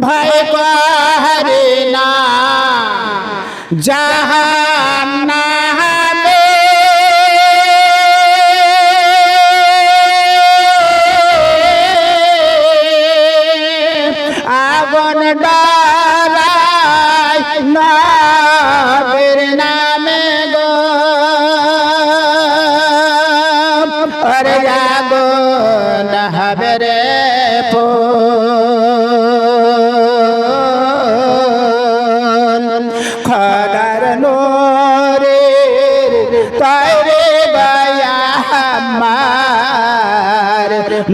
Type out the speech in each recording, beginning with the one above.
ভয় করে না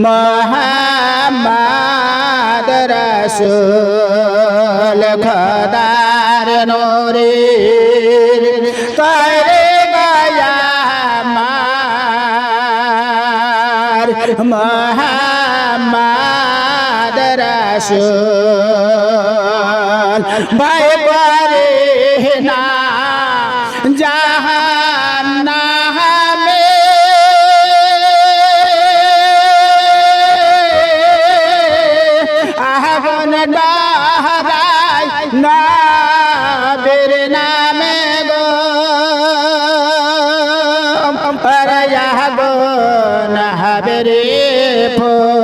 মোহাম্মদ রসুল খদার নোরে তাইরে বায়া আমার মোহাম্মদ রসুল ভাই ডাহাই না বের নামে গো পরয়াগো না বেরে ফুল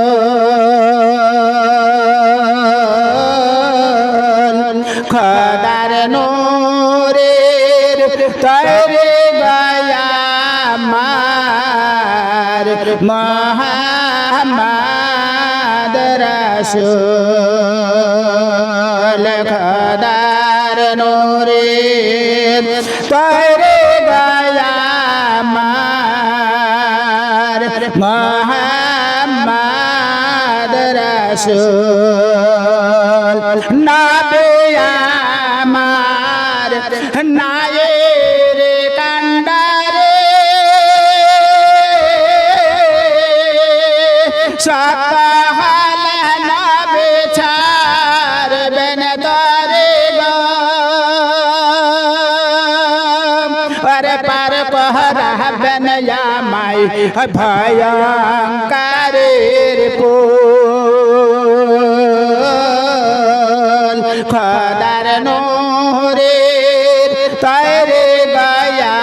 খদার নোরের তরে গায়া মার মহামাদ রসুল খদার তরে গায়া মার মহামাদ রসুল নাবে আমার নায়ের কান্ডারে সকাল আরে পার পহরাবেন আমায় ভয়ঙ্কারের পোল খদার নোরের তৈরে গায়া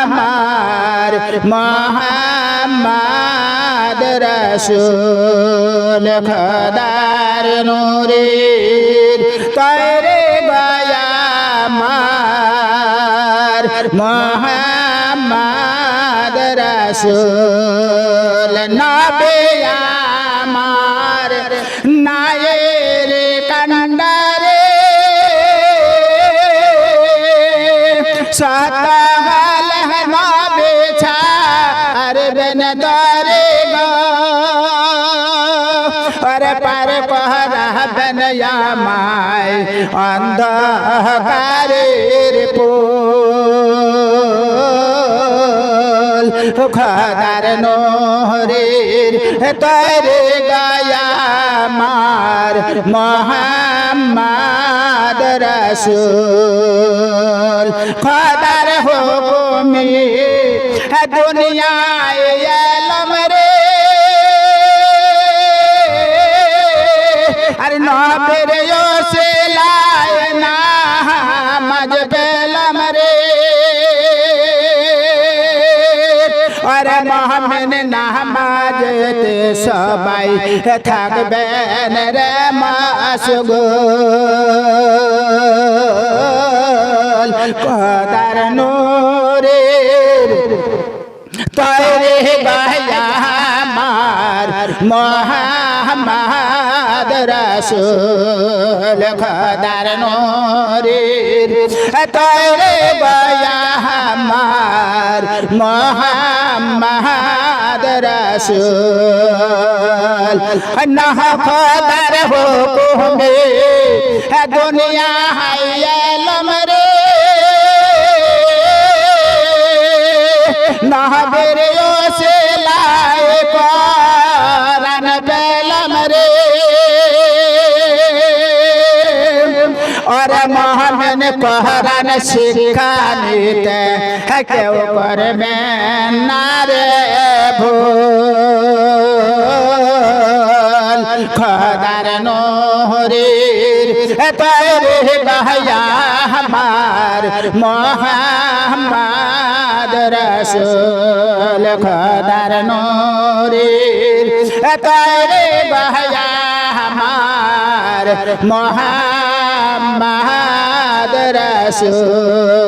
আমার মোহাম্মদ রসুল খদার নোরের মোহাম্মদ রসুল, নবে আমার নায়ের কান্ডারে সতাল নবে ছাড়বেন দরে আরে পার পহরাবেন আমায় অন্ধকারের পোল খদার নোহরের তরে গায়া মার মোহাম্মদ রসুল। খদার হুকুমি দুনিয়ায় মহামেন সবাই থাকবেন রে মাসুগুল কদার নোরের তরে গায়া মার মোহাম্মদ রসুল। খদার নোরের তরে গায়া মার মোহাম্মদ রসুল। নহ খদার হুকুমে দুনিয়া হাইয়ালম রে। নহবের কোহরান শিখানিতে কেউ করবেন না রে ভুল খদার নহরির তরে বাহায়া আমার মোহাম্মদ রসুল খদার নহরির তরে বাহায়া আমার মোহাম্মদ মোহাম্মদ রসুল